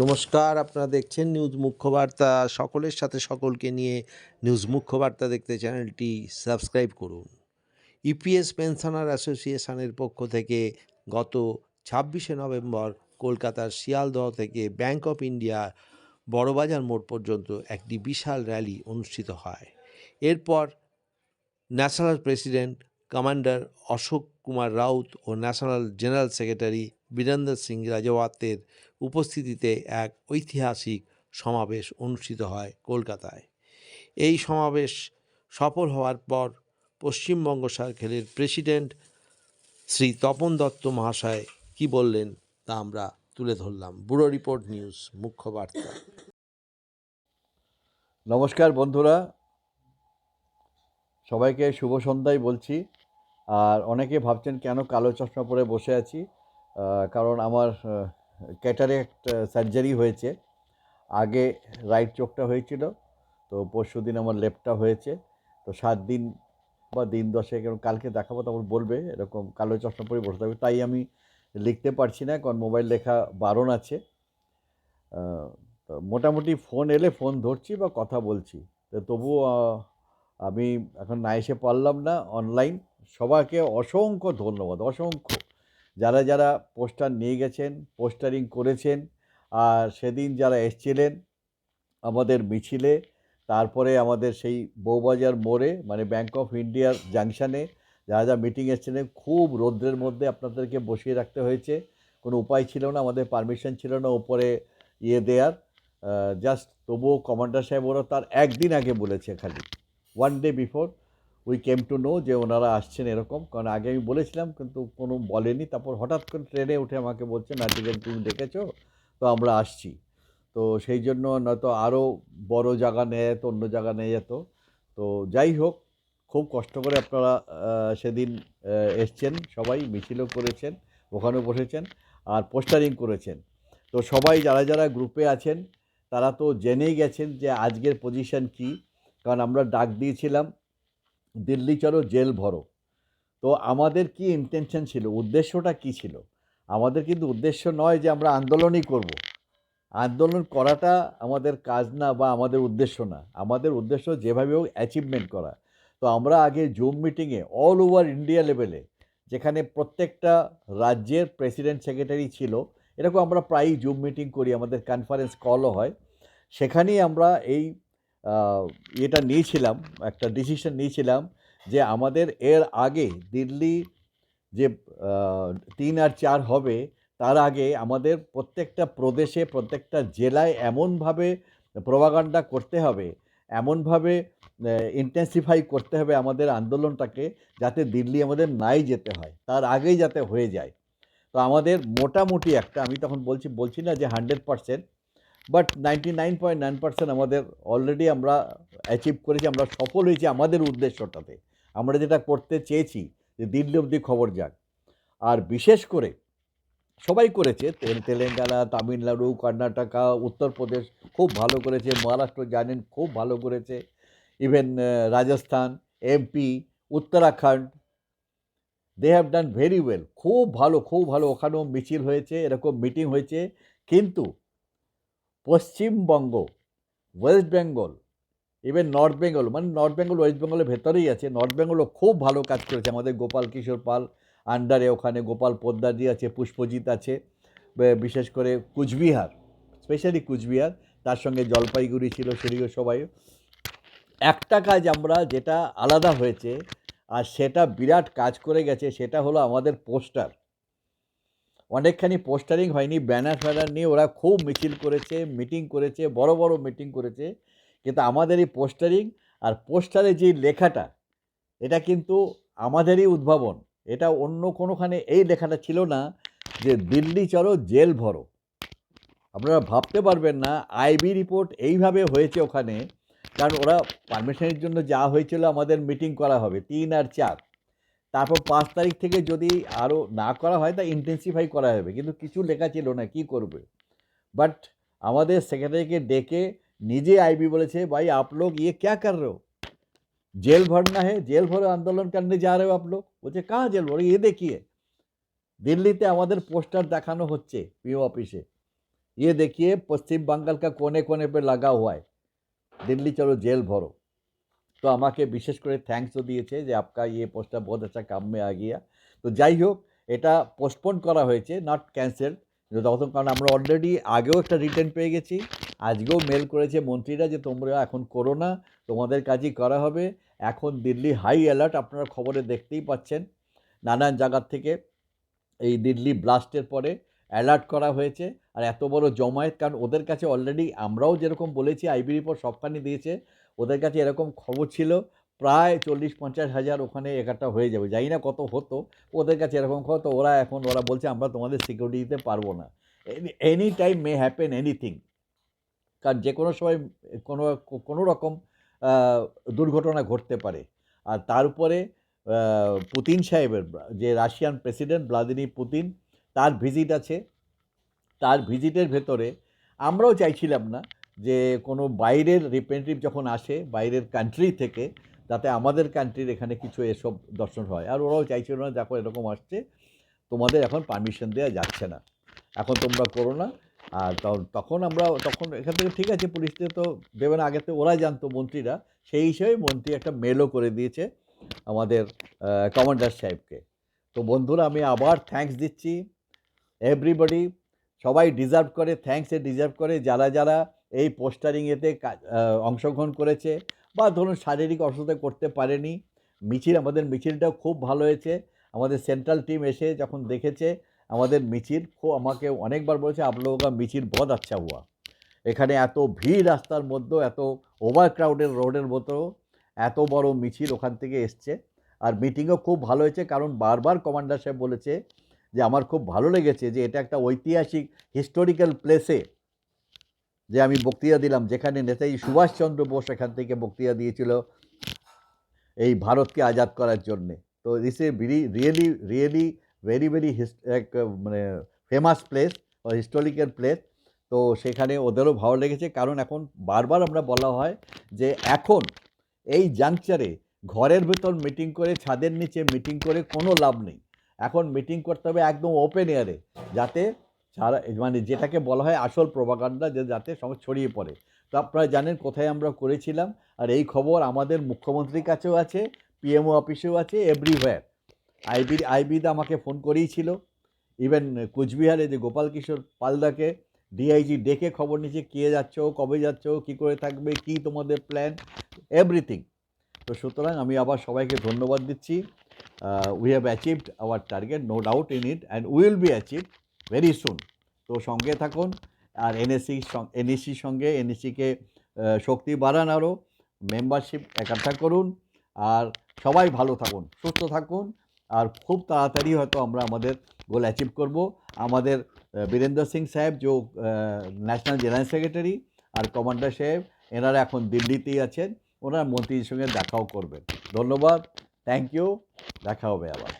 নমস্কার, আপনারা দেখছেন নিউজ মুখ্যবার্তা। সকলের সাথে সকলকে নিয়ে নিউজ মুখ্যবার্তা দেখতে চ্যানেলটি সাবস্ক্রাইব করুন। ইপিএস পেনশনার অ্যাসোসিয়েশনের পক্ষ থেকে গত ছাব্বিশে নভেম্বর কলকাতার শিয়ালদহ থেকে ব্যাংক অফ ইন্ডিয়া বড়বাজার মোড় পর্যন্ত একটি বিশাল র্যালি অনুষ্ঠিত হয়। এরপর national president commander Ashok Kumar Raut ও national general secretary Birendra Singh রাজাওয়াতের উপস্থিতিতে এক ঐতিহাসিক সমাবেশ অনুষ্ঠিত হয় কলকাতায়। এই সমাবেশ সফল হওয়ার পর পশ্চিমবঙ্গ সার্কেলের প্রেসিডেন্ট শ্রী তপন দত্ত মহাশয় কি বললেন তা আমরা তুলে ধরলাম। ব্যুরো রিপোর্ট নিউজ, মুখ্য বার্তা। নমস্কার বন্ধুরা। সবাইকে শুভ সন্ধ্যায় বলছি। আর অনেকে ভাবছেন, কেন কালো চশমা পরে বসে আছি? কারণ আমার ক্যাটারেক্ট সার্জারি হয়েছে। আগে রাইট চোখটা হয়েছিল, তো পরশু দিন আমার লেফটটা হয়েছে। তো সাত দিন বা দিন দশে এবং কালকে দেখাবো, তখন বলবে এরকম কালো চশমা পরে বসে থাকবে। তাই আমি লিখতে পারছি না, কারণ মোবাইল লেখা বারণ আছে। মোটামুটি ফোন এলে ফোন ধরছি বা কথা বলছি। তো তবুও আমি এখন না এসে পারলাম না অনলাইন। সবাইকে অসংখ্য ধন্যবাদ, অসংখ্য। যারা যারা পোস্টার নিয়ে গেছেন, পোস্টারিং করেছেন, আর সেদিন যারা এসছিলেন আমাদের মিছিলে, তারপরে আমাদের সেই বৌবাজার মোড়ে মানে ব্যাংক অফ ইন্ডিয়ার জাংশনে যারা যা মিটিং এসেছিলেন, খুব রৌদ্রের মধ্যে আপনাদেরকে বসিয়ে রাখতে হয়েছে। কোনো উপায় ছিল না, আমাদের পারমিশন ছিল না উপরে ইয়ে দেওয়ার জাস্ট তবুও কমান্ডার সাহেব ওরা তার একদিন আগে বলেছে খালি one day before we came to know যে ওনারা আসছেন এরকম। কারণ আগে আমি বলেছিলাম, কিন্তু কোনো বলেনি। তারপর হঠাৎ করে ট্রেনে উঠে আমাকে বলছে না ঠিক তুমি ডেকেছো তো আমরা আসছি। তো সেই জন্য নয়তো আরও বড় জায়গা নেয় যেত অন্য জায়গা নিয়ে যেত। তো যাই হোক, খুব কষ্ট করে আপনারা সেদিন এসছেন। সবাই মিছিলও করেছেন, ওখানেও বসেছেন আর পোস্টারিং করেছেন। তো সবাই যারা যারা গ্রুপে আছেন, তারা তো জেনেই গেছেন যে আজকের পজিশন কি। কারণ আমরা ডাক দিয়েছিলাম দিল্লি চলো, জেল ভরো। তো আমাদের কি ইন্টেনশন ছিল? উদ্দেশ্যটা কি ছিল? আমাদের কিন্তু উদ্দেশ্য নয় যে আমরা আন্দোলনই করব। আন্দোলন করাটা আমাদের কাজ না বা আমাদের উদ্দেশ্য না। আমাদের উদ্দেশ্য যেভাবে হোক অ্যাচিভমেন্ট করা। তো আমরা আগে জুম মিটিংয়ে অল ওভার ইন্ডিয়া লেভেলে যেখানে প্রত্যেকটা রাজ্যের প্রেসিডেন্ট সেক্রেটারি ছিল, এরকম আমরা প্রায়ই জুম মিটিং করি, আমাদের কনফারেন্স কলও হয়। সেখানেই আমরা এই এটা নিয়েছিলাম, একটা ডিসিশন নিয়েছিলাম যে আমাদের এর আগে দিল্লি যে তিন আর চার হবে, তার আগে আমাদের প্রত্যেকটা প্রদেশে, প্রত্যেকটা জেলায় এমনভাবে প্রভাগান্ডা করতে হবে, এমনভাবে ইন্টেন্সিফাই করতে হবে আমাদের আন্দোলনটাকে যাতে দিল্লি আমাদের নাই যেতে হয়, তার আগেই যাতে হয়ে যায়। তো আমাদের মোটামুটি একটা, আমি তখন বলছি বলছি না যে hundred percent but ninety nine point nine percent আমাদের অলরেডি আমরা অ্যাচিভ করেছি, আমরা সফল হয়েছি আমাদের উদ্দেশ্যটাতে। আমরা যেটা করতে চেয়েছি, যে দিল্লি অবধি খবর যাক। আর বিশেষ করে সবাই করেছে তেলেঙ্গানা, তামিলনাড়ু, কর্ণাটকা, উত্তরপ্রদেশ খুব ভালো করেছে, মহারাষ্ট্র জানেন খুব ভালো করেছে even Rajasthan MP Uttarakhand they have done very well খুব ভালো খুব ভালো, ওখানেও মিছিল হয়েছে, এরকম মিটিং হয়েছে। কিন্তু Paschimbanga West Bengal even North Bengal মানে নর্থ বেঙ্গল, ওয়েস্ট বেঙ্গলের ভেতরেই আছে। নর্থ বেঙ্গলও খুব ভালো কাজ করেছে। আমাদের গোপাল কিশোর পাল আন্ডারে ওখানে, গোপাল পোদ্দারি আছে, পুষ্পজিৎ আছে বিশেষ করে কুচবিহার স্পেশালি কুচবিহার, তার সঙ্গে জলপাইগুড়ি ছিল সেদিকে সবাই। একটা কাজ আমরা, যেটা আলাদা হয়েছে, আর সেটা বিরাট কাজ করে গেছে, সেটা হলো আমাদের পোস্টার। অনেকখানি পোস্টারিং হয়নি, ব্যানার ফ্যানার নিয়ে ওরা খুব মিছিল করেছে, মিটিং করেছে, বড় বড় মিটিং করেছে। কিন্তু আমাদের এই পোস্টারিং আর পোস্টারে যে লেখাটা, এটা কিন্তু আমাদেরই উদ্ভাবন। এটা অন্য কোনোখানে এই লেখাটা ছিল না যে দিল্লি চলো, জেল ভরো। আপনারা ভাবতে পারবেন না, আইবি রিপোর্ট এইভাবে হয়েছে ওখানে। কারণ ওরা পারমিশনের জন্য যা হয়েছিল আমাদের মিটিং করা হবে, তিন আর চার। তারপর পাঁচ তারিখ থেকে যদি আরও না করা হয় তা ইন্টেন্সিফাই করা হবে কিন্তু কিছু লেখা ছিল না কি করবে বাট আমাদের সেক্রেটারিকে ডেকে নিজে आईबी বলেছে भाई आप लोग ये क्या कर रहे हो जेल भरना है जेल भरो आंदोलन करने जा रहे हो आप लोग বলছে কাহা জেল ভরো ये देखिए দিল্লিতে আমাদের পোস্টার দেখানো হচ্ছে পিও অফিসে ये देखिए पश्चिम बंगाल का कोने कोने पे लगा हुआ है दिल्ली चलो जेल भरो তো আমাকে বিশেষ করে থ্যাঙ্কসও দিয়েছে যে আপকা ইয়ে পোস্টটা বহুত আচ্ছা কাম মে আ গিয়া। তো যাই হোক, এটা পোস্টপোন করা হয়েছে নট ক্যান্সেল তখন কারণ আমরা অলরেডি আগেও একটা রিটার্ন পেয়ে গেছি। আজকেও মেল করেছে মন্ত্রীরা যে তোমরা এখন করো না, তোমাদের কাজই করা হবে। এখন দিল্লি হাই অ্যালার্ট আপনারা খবরে দেখতেই পাচ্ছেন। নানান জায়গার থেকে এই দিল্লি ব্লাস্টের পরে অ্যালার্ট করা হয়েছে। আর এত বড় জমায়েত, কারণ ওদের কাছে অলরেডি আমরাও যেরকম বলেছি আইবি রিপোর্ট সবখানি দিয়েছে। ওদের কাছে এরকম খবর ছিল, প্রায় চল্লিশ পঞ্চাশ হাজার ওখানে একাটা হয়ে যাবে, জানি না কত হতো, ওদের কাছে এরকম খবর, তো ওরা এখন ওরা বলছে আমরা তোমাদের সিকিউরিটি দিতে পারব না। Any time may happen anything কারণ যে কোনো সময় কোনো কোনো রকম দুর্ঘটনা ঘটতে পারে। আর তার উপরে পুতিন সাহেবের যে রাশিয়ান প্রেসিডেন্ট ভ্লাদিমির পুতিন তার ভিজিট আছে। তার ভিজিটের ভেতরে আমরাও চাইছিলাম না যে কোনো বাইরের রিপ্রেজেন্টেটিভ যখন আসে, বাইরের কান্ট্রি থেকে যাতে আমাদের কান্ট্রির এখানে কিছু এসব দর্শন হয়। আর ওরাও চাইছিল না, দেখো, এরকম আসছে, তোমাদের এখন পারমিশন দেওয়া যাচ্ছে না। এখন তোমরা করো না। আর তখন আমরা, তখন এখান থেকে ঠিক আছে পুলিশকে তো দেবে না, আগে তো ওরা জানতো, মন্ত্রীরা। সেই হিসেবে মন্ত্রী একটা মেলও করে দিয়েছে আমাদের কমান্ডার সাহেবকে। তো বন্ধুরা, আমি আবার থ্যাঙ্কস দিচ্ছি এভরিবডি সবাই ডিজার্ভ করে থ্যাঙ্কসে ডিজার্ভ করে, যারা যারা এই পোস্টারিং এতে অংশগ্রহণ করেছে বা ধরুন শারীরিক অসুস্থতা করতে পারেনি, মিছিল, আমাদের মিছিলটাও খুব ভালো হয়েছে। আমাদের সেন্ট্রাল টিম এসে যখন দেখেছে, আমাদের মিছিল খুব আমাকে অনেকবার বলেছে, আপ মিছিল বহুত আচ্ছা হুয়া। এখানে এত ভিড় রাস্তার মধ্যেও, এত ওভার ক্রাউডের রোডের মতো এত বড় মিছিল ওখান থেকে এসছে। আর মিটিংও খুব ভালো হয়েছে, কারণ বারবার কমান্ডার সাহেব বলেছে যে আমার খুব ভালো লেগেছে যে এটা একটা ঐতিহাসিক হিস্টোরিক্যাল প্লেসে যে আমি বক্তৃতা দিলাম, যেখানে নেতাজি সুভাষচন্দ্র বোস এখান থেকে বক্তৃতা দিয়েছিল এই ভারতকে আজাদ করার জন্যে। তো this a very really really very very এক মানে ফেমাস প্লেস হিস্টোরিক্যাল প্লেস তো সেখানে ওদেরও ভালো লেগেছে, কারণ এখন বারবার আমরা বলা হয় যে এখন এই জাংচারে ঘরের ভেতর মিটিং করে, ছাদের নিচে মিটিং করে কোনো লাভ নেই। এখন মিটিং করতে হবে একদম ওপেন এয়ারে যাতে সারা মানে যেটাকে বলা হয় আসল প্রভাকাণ্ডা যে যাতে সব ছড়িয়ে পড়ে। তো আপনারা জানেন কোথায় আমরা করেছিলাম, আর এই খবর আমাদের মুখ্যমন্ত্রীর কাছেও আছে পিএমও অফিসেও আছে এভরিওয়্যার আইবি আইবিদা আমাকে ফোন করেইছিল। ইভেন কুচবিহারে যে গোপাল কিশোর পালদাকে ডিআইজি ডেকে খবর নিচ্ছে কে যাচ্ছ কবে যাচ্ছ কী করে থাকবে, কি তোমাদের প্ল্যান এভরিথিং তো সুতরাং আমি আবার সবাইকে ধন্যবাদ দিচ্ছি। We have achieved our target no doubt in it and will be achieve very soon তো সঙ্গে থাকুন আর এনএসসি এনএসসির সঙ্গে এনএসসিকে শক্তি বাড়ান আরও মেম্বারশিপ একাঠা করুন আর সবাই ভালো থাকুন সুস্থ থাকুন আর খুব তাড়াতাড়ি হয়তো আমরা আমাদের গোল অ্যাচিভ করব। আমাদের আহ, বীরেন্দ্র সিং সাহেব যে ন্যাশনাল জেনারেল সেক্রেটারি আর কমান্ডার সাহেব এনারা এখন দিল্লিতেই আছেন ওনারা মন্ত্রীর সঙ্গে দেখাও করবেন। ধন্যবাদ। থ্যাংক ইউ দেখা হবে আবার।